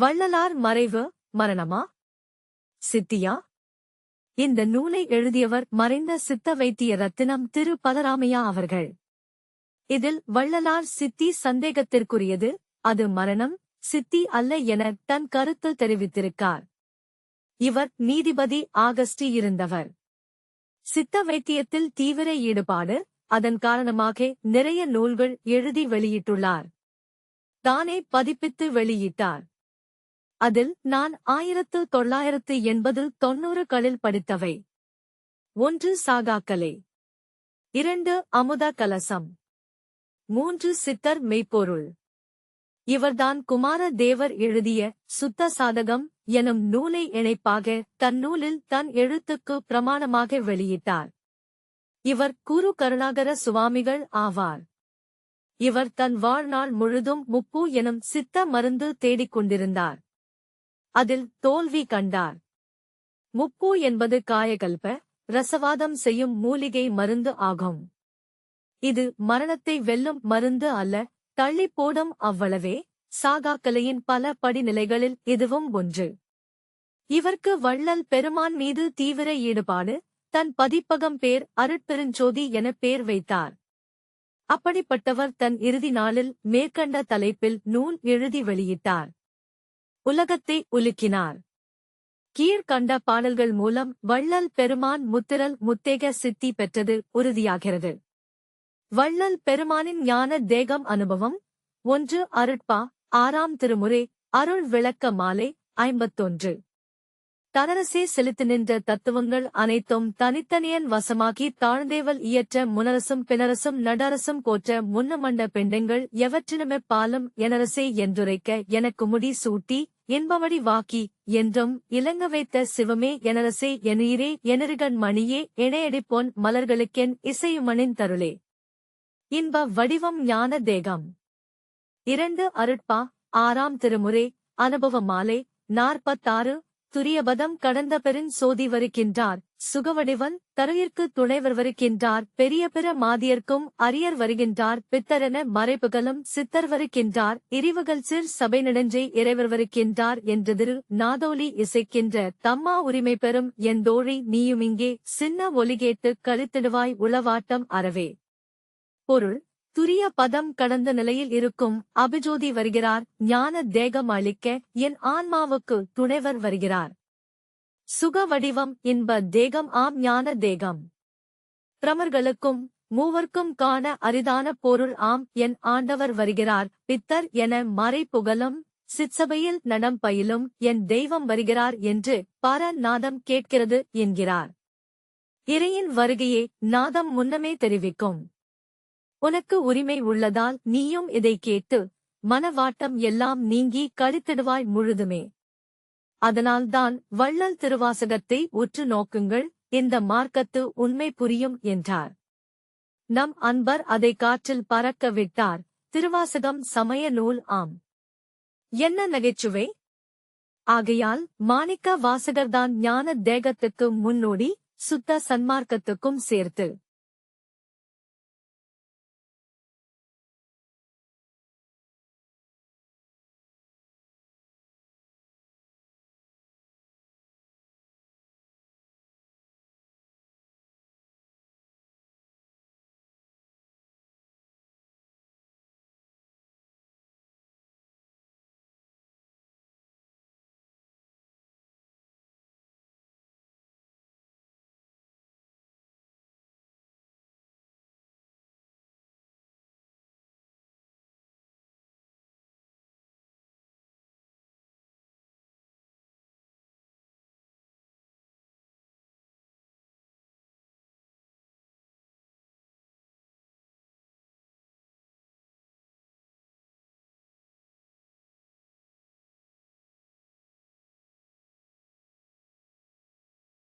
வள்ளலார் மறைவு மரணமா? சித்தியா? இந்த நூலை எழுதியவர் மறைந்த சித்த வைத்திய ரத்தினம் திரு. பலராமையா அவர்கள். இதில் வள்ளலார் சித்தி சந்தேகத்திற்குரியது அது மரணம் சித்தி அல்ல என தன் கருத்து தெரிவித்திருக்கார். இவர் நீதிபதி ஆகஸ்டி இருந்தவர். சித்த வைத்தியத்தில் தீவிர ஈடுபாடு அதன் காரணமாக நிறைய நூல்கள் எழுதி வெளியிட்டுள்ளார். தானே பதிப்பித்து வெளியிட்டார். அதில் நான் ஆயிரத்து தொள்ளாயிரத்து எண்பது தொன்னூறுகளில் படித்தவை. ஒன்று சாகாக்கலை. இரண்டு அமுத கலசம். மூன்று சித்தர் மெய்ப்பொருள். இவர்தான் குமார தேவர் எழுதிய சுத்த சாதகம் எனும் நூலை இணைப்பாக தன்னூலில் தன் எழுத்துக்கு பிரமாணமாக வெளியிட்டார். இவர் குரு கருணாகர சுவாமிகள் ஆவார். இவர் தன் வாழ்நாள் முழுதும் முப்பு எனும் சித்த மருந்து தேடிக் கொண்டிருந்தார் அதில் தோல்வி கண்டார். முப்பு என்பது காயகல்ப ரசவாதம் செய்யும் மூலிகை மருந்து ஆகும். இது மரணத்தை வெல்லும் மருந்து அல்ல தள்ளி போடும் அவ்வளவே சாகாக்கலையின் பல படிநிலைகளில் இதுவும் ஒன்று. இவர்க்கு வள்ளல் பெருமான் மீது தீவிர ஈடுபாடு தன் பதிப்பகம் பேர் அருட்பெருஞ்சோதி என பேர் வைத்தார். அப்படிப்பட்டவர் தன் இறுதி நாளில் மேற்கண்ட தலைப்பில் நூல் எழுதி வெளியிட்டார். உலகத்தை உலுக்கினார். கீழ்கண்ட பாடல்கள் மூலம் வள்ளல் பெருமான் முத்திரல் முத்தேக சித்தி பெற்றது உறுதியாகிறது. வள்ளல் பெருமானின் ஞான தேகம் அனுபவம் ஒன்று அருட்பா ஆறாம் திருமுறை அருள் விளக்க மாலை ஐம்பத்தொன்று. தனரசே செலுத்தி நின்ற தத்துவங்கள் அனைத்தும் தனித்தனியன் வசமாகி தாழ்ந்தேவல் இயற்ற முனரசும் பிணரசும் நடரசும் போற்ற முன்னமண்ட பெண்டங்கள் எவற்றினுமே பாலும் எனரசே என்றுரைக்க எனக்கு முடி சூட்டி இன்பமடி வாக்கி என்றும் இலங்க வைத்த சிவமே எனரசே எனீரே எனருகன் மணியே இணையடிப்போன் மலர்களுக்கென் இசையுமனின் தருளே. இன்ப வடிவம் ஞான தேகம். இரண்டு அருட்பா ஆறாம் திருமுறை அனுபவ மாலை நாற்பத்தாறு துரியபதம் கடந்த பெருஞ் சோதி வருகின்றார். சுகவடிவன் தருயிற்கு துணைவர் வருகின்றார். பெரிய பிற மாதியர்க்கும் அரியர் வருகின்றார். பித்தரென மறைப்புகளும் சித்தர் வருகின்றார். இரிவுகள் சிற் சபை நெடுஞ்சை இறைவர் வருகின்றார் என்றதிரு நாதோலி இசைக்கின்ற தம்மா உரிமை பெறும் எந்தோழி நீயுமிங்கே சின்ன ஒலிகேட்டு கழித்திடுவாய் உளவாட்டம் அறவே. பொருள் துரிய பதம் கடந்த நிலையில் இருக்கும் அபிஜோதி வருகிறார். ஞான தேகம் அளிக்க என் ஆன்மாவுக்கு துணைவர் வருகிறார். சுக வடிவம் இன்ப தேகம் ஆம் ஞான தேகம். பிரமர்களுக்கும் மூவர்க்கும் காண அரிதான பொருள் ஆம் என் ஆண்டவர் வருகிறார். பித்தர் என மறை புகழும் சிற்சபையில் நடம் பயிலும் என் தெய்வம் வருகிறார் என்று பரநாதம் கேட்கிறது என்கிறார். இறையின் வருகையே நாதம் முன்னமே தெரிவிக்கும். உனக்கு உரிமை உள்ளதால் நீயும் இதை கேட்டு மனவாட்டம் எல்லாம் நீங்கி கழித்திடுவாய் முழுதுமே. அதனால்தான் வள்ளல் திருவாசகத்தை உற்று நோக்குங்கள் இந்த மார்க்கத்து உண்மை புரியும் என்றார். நம் அன்பர் அதை காற்றில் பறக்க விட்டார் திருவாசகம் சமய நூல் ஆம். என்ன நகைச்சுவை? ஆகையால் மாணிக்க வாசகர்தான் ஞான தேகத்துக்கு முன்னோடி சுத்த சன்மார்க்கத்துக்கும் சேர்த்து.